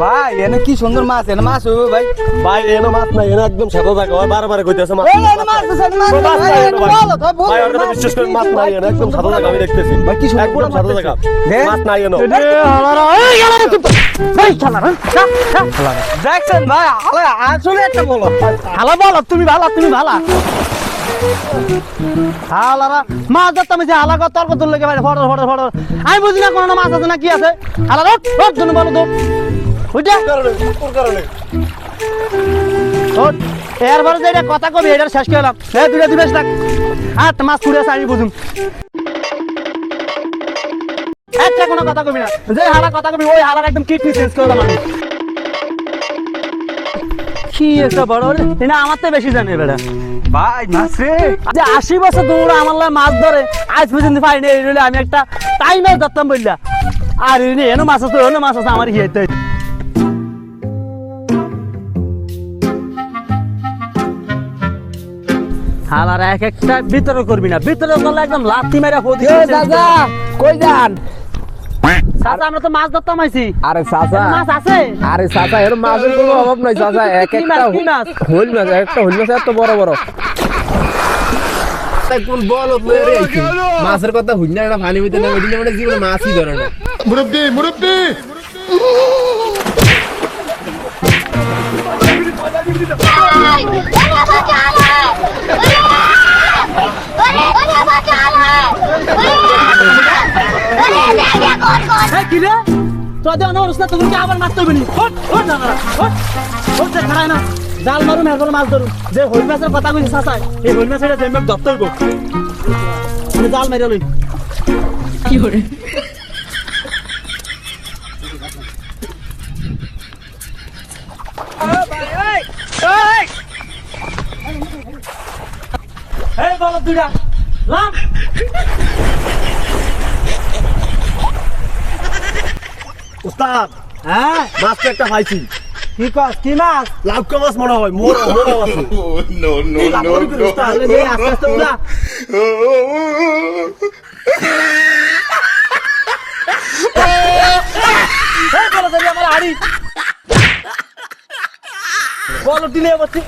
ভাই এনে কি সুন্দর মাছ এনে মাছ হইবে ভাই ভাই এনো মাছ নাই এনো একদম সাদা জায়গা ভাই বারবার কইতেছে মাছ মাছ ভাই, এনো ভাই। ভাই, ওর কথা বিশ্বাস মাছ নাই ভাই, একদম সাদা জায়গা আমি দেখতেছি। ভাই, কি সুন্দর একদম সাদা। দেখ। মাছ নাই এনো। দেখছেন ভাই আলে আসলে একটা বলো ভালো বলো তুমি ভালো তুমি ভালো হালারা মাছ ধরতাম যে হালা কর তর্ক তুললে ভাই ফটো ফটো ফটো আমি বুঝি না কোনো মাছ আছে না কি আছে হালার জন্য বলো তো বুঝা ওর কারণে। এরপরে যে কথা কবি এটা শেষ করলাম এ দুটা দিবেশ থাক আর মাছ পুড়ে আছে আমি বুঝুম। একটা কোনো কথা কবি না। যে হালা কথা কবি ওই হালার একদম কিডনি চেঞ্জ করে দিলাম কি বড় রে? আমার তো বেশি জানে বেড়া। ভাই মাছ রে। যে আশি বছর তোমরা আমার মাছ ধরে আজ পর্যন্ত পাইনি এই আমি একটা টাইমে ধরতাম বললা আর এনে এনো মাছ আছে এনো মাছ আছে আমার হিয়ে হালার এক একটা ভিতরে করবি না ভিতরে করলে একদম লাথি মেরে ফোদি দাদা কই যান চাচা আমরা তো মাছ ধরতাম আইছি আরে চাচা মাছ আছে আরে চাচা এর মাছের কোনো অভাব নাই চাচা এক কি একটা মাছ, হইল মাছ একটা হইল মাছ এত বড় বড় কোন বল মাছের কথা হইল না এটা পানি ভিতরে না মানে জীবনে মাছই ধরে না মুরব্বি মুরব্বি হ্যাঁ কি রে? তোরা দেওয়া তুমি কি আবার মারতে হবে নি। হট হট না হট হট যে না। জাল মারুন এরপর মাছ ধরুন। যে হইল মাছের কথা কইছি চাচাই এই হইল এটা জেমে দপ্তর গো। জাল মেরে লই এই বলো দুইটা। লাম উস্তাদ, হ্যাঁ মাছ তো একটা পাইছি। কি কস কি মাছ লাউকা মাছ মনে হয়, মোর- মোরও আছে। এই no করি কি উস্তাদ? যে আস্তে আস্তে উড়া এই বলো দিলে বলছি